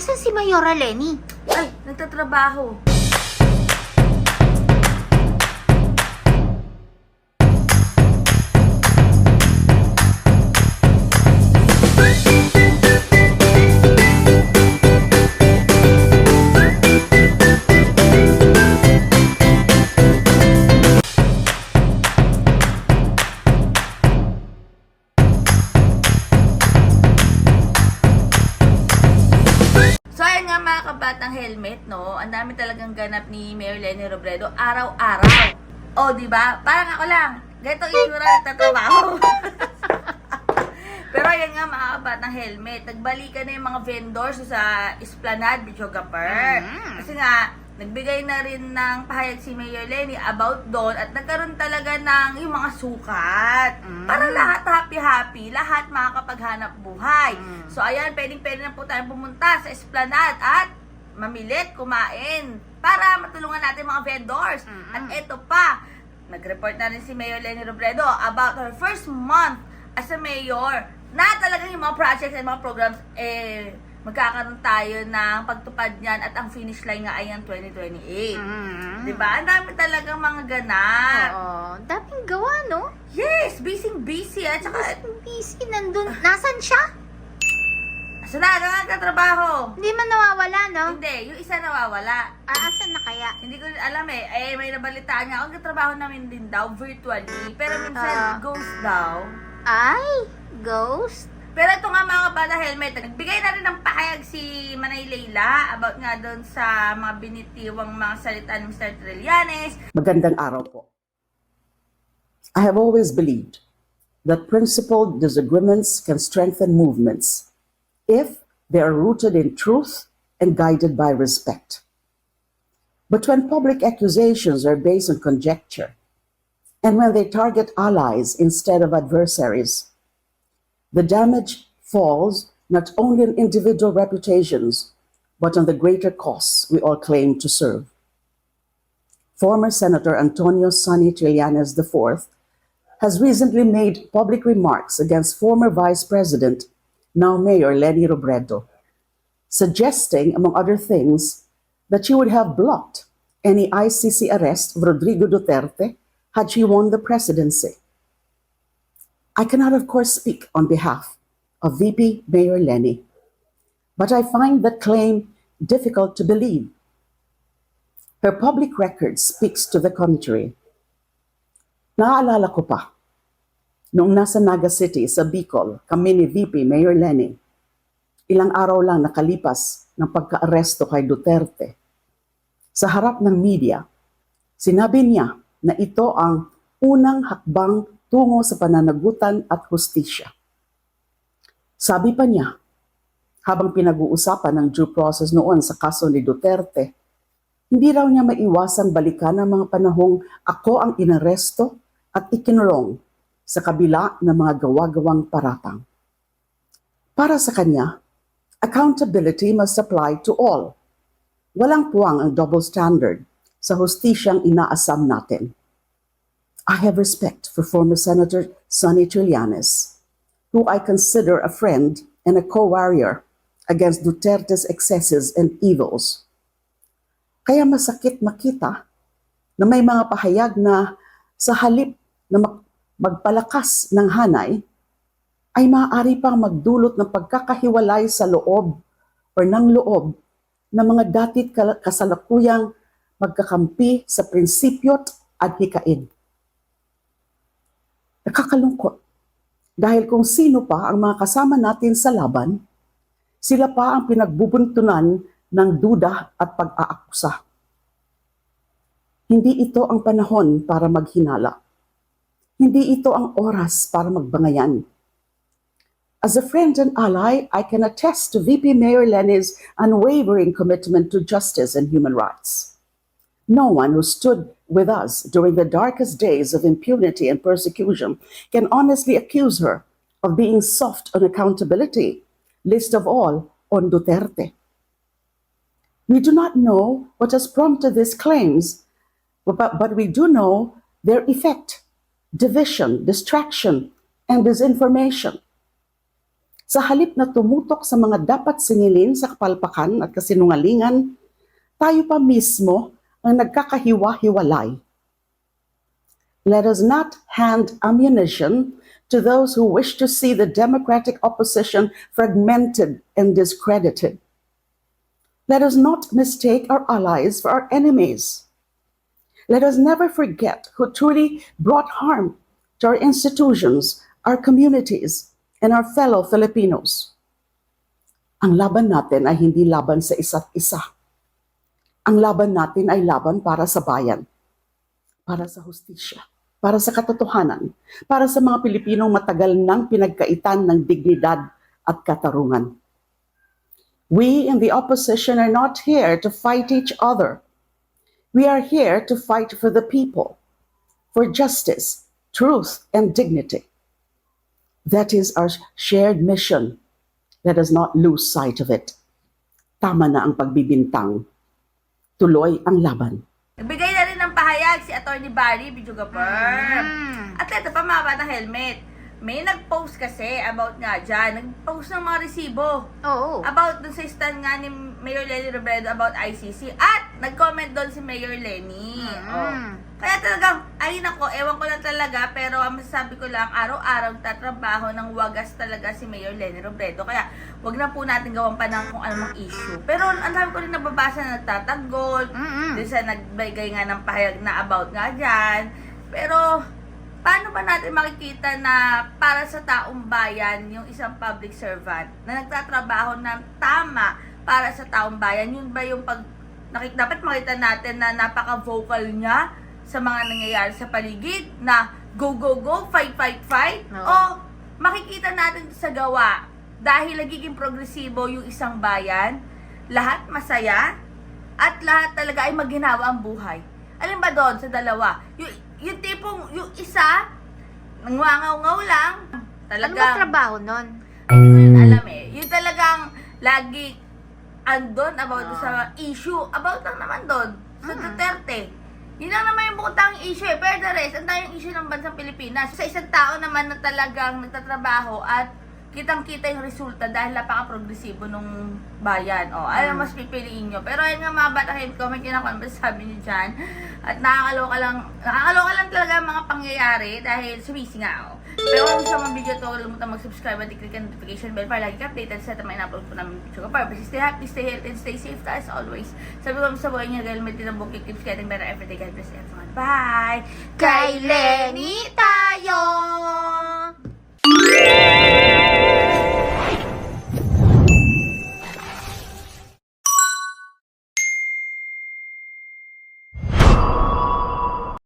Asan si Mayora Lenny? Ay, nagtatrabaho. So, ayan nga mga kabatang helmet, no? Ang dami talagang ganap ni Mayor Lenny Robredo araw-araw. O, di ba? Parang ako lang. Ganito ang itsura nagtatrabaho. Pero ayan nga mga kabatang helmet. Nagbalikan na yung mga vendors sa Esplanade, Bichogapur. Mm. Kasi nga, nagbigay na rin ng pahayag si Mayor Lenny about doon at nagkaroon talaga ng yung mga sukat. Mm. Para lahat happy-happy, lahat makakapaghanap buhay. Mm. So ayan, pwedeng-pwede na po tayong pumunta sa Esplanade at mamilit, kumain para matulungan natin mga vendors. Mm-mm. At ito pa, nag-report na rin si Mayor Lenny Robredo about her first month as a mayor na talagang yung mga projects and mga programs eh magkakaroon tayo ng pagtupad niyan at ang finish line nga ay ang 2028. Mm. Di ba? Ang dami talagang mga ganap. Oo, daming gawa, no? Yes, busy busy at saka Busy nandun. Nasan siya? Asa na, ano nga trabaho? Hindi man nawawala, no? Hindi, yung isa nawawala. Ah, asan na kaya? Hindi ko alam eh. Eh, may nabalitaan nga. Ang trabaho namin din daw, virtually. Pero minsan, Ah. ghost daw. Ay, ghost? Pero ito nga mga bala helmet, nagbigay na rin ng pahayag si Manay Leila about nga doon sa mga binitiwang mga salita ni Mr. Trillanes. Magandang araw po. I have always believed that principled disagreements can strengthen movements if they are rooted in truth and guided by respect. But when public accusations are based on conjecture, and when they target allies instead of adversaries, the damage falls not only on individual reputations, but on the greater cause we all claim to serve former Senator Antonio Sonny Trillanes IV, has recently made public remarks against former Vice President, now Mayor Lenny Robredo, suggesting, among other things, that she would have blocked any ICC arrest of Rodrigo Duterte had she won the presidency. I cannot, of course, speak on behalf of VP Mayor Lenny, but I find that claim difficult to believe. Her public record speaks to the contrary. Naaalala ko pa, noong nasa Naga City sa Bicol, kami ni VP Mayor Lenny, ilang araw lang nakalipas ng pagka-aresto kay Duterte. Sa harap ng media, sinabi niya na ito ang unang hakbang tungo sa pananagutan at hustisya. Sabi pa niya, habang pinag-uusapan ng due process noon sa kaso ni Duterte, hindi raw niya maiwasang balikan ang mga panahong ako ang inaresto at ikinulong sa kabila ng mga gawa-gawang paratang. Para sa kanya, accountability must apply to all. Walang puwang ang double standard sa hustisyang inaasam natin. I have respect for former Senator Sonny Trillanes, who I consider a friend and a co-warrior against Duterte's excesses and evils. Kaya masakit makita na may mga pahayag na sa halip na mag- magpalakas ng hanay, ay maaari pang magdulot ng pagkakahiwalay sa loob o ng loob ng mga datit kal- kasalukuyang magkakampi sa prinsipyo't at hikain. Nakakalungkot dahil kung sino pa ang mga kasama natin sa laban, sila pa ang pinagbubuntunan ng duda at pag-aakusa. Hindi ito ang panahon para maghinala. Hindi ito ang oras para magbangayan. As a friend and ally, I can attest to VP Mayor Lenny's unwavering commitment to justice and human rights. No one who stood with us during the darkest days of impunity and persecution can honestly accuse her of being soft on accountability, least of all on Duterte. We do not know what has prompted these claims, but, but we do know their effect division, distraction, and disinformation. Sa halip na tumutok sa mga dapat singilin sa kapalpakan at kasinungalingan, tayo pa mismo ang nagkakahiwa-hiwalay. Let us not hand ammunition to those who wish to see the democratic opposition fragmented and discredited. Let us not mistake our allies for our enemies. Let us never forget who truly brought harm to our institutions, our communities, and our fellow Filipinos. Ang laban natin ay hindi laban sa isa't isa. Ang laban natin ay laban para sa bayan, para sa hustisya, para sa katotohanan, para sa mga Pilipinong matagal nang pinagkaitan ng dignidad at katarungan. We in the opposition are not here to fight each other. We are here to fight for the people, for justice, truth, and dignity. That is our shared mission. Let us not lose sight of it. Tama na ang pagbibintang. Tuloy ang laban. Nagbigay na rin ng pahayag si Attorney Barry Bijugaper. Mm. At ito pa mga batang helmet. May nag-post kasi about nga dyan. Nag-post ng mga resibo. Oo. About dun sa stand nga ni Mayor Lenny Robredo about ICC. At nag-comment doon si Mayor Lenny. Mm. Oh. Kaya talagang, ay nako, ewan ko lang talaga, pero ang masasabi ko lang, araw-araw tatrabaho ng wagas talaga si Mayor Lenny Robredo. Kaya, wag na po natin gawan pa ng kung anong issue. Pero ang dami ko rin nababasa na nagtatanggol, Mm-mm. Doon sa nagbigay nga ng pahayag na about nga dyan. Pero, paano ba natin makikita na para sa taong bayan, yung isang public servant na nagtatrabaho ng tama para sa taong bayan, yun ba yung pag nakik dapat makita natin na napaka-vocal niya sa mga nangyayari sa paligid na go, go, go, fight, fight, fight? Oo. O makikita natin sa gawa dahil nagiging progresibo yung isang bayan, lahat masaya, at lahat talaga ay maginawa ang buhay. Alin ba doon sa dalawa? Yung, yung tipong, yung isa, nangangaw-ngaw lang, Ano ba trabaho nun? hindi ko rin alam eh. Yung talagang, lagi, andon about Ah. sa issue, about lang naman doon, sa Mm. Duterte. Yun lang naman yung bukutang issue eh. Pero the rest, ang tayong issue ng bansang Pilipinas. Sa isang tao naman na talagang nagtatrabaho at kitang-kita yung resulta dahil napaka-progresibo nung bayan. O, Mm. mas pipiliin nyo. Pero ayun nga mga bata, kahit comment nyo na kung ano sabi nyo dyan. At nakakaloka lang, nakakaloka lang talaga ang mga pangyayari dahil sumisi nga ako. Pero kung gusto mong video to, huwag kalimutan mag-subscribe at i-click ang notification bell para lagi ka updated sa mga in-upload po namin video ka. Para stay happy, stay healthy, and stay safe as always. Sabi ko sa buhay niya, dahil may tinabok, keeps getting better every day. God bless everyone. Bye! Kay Lenny!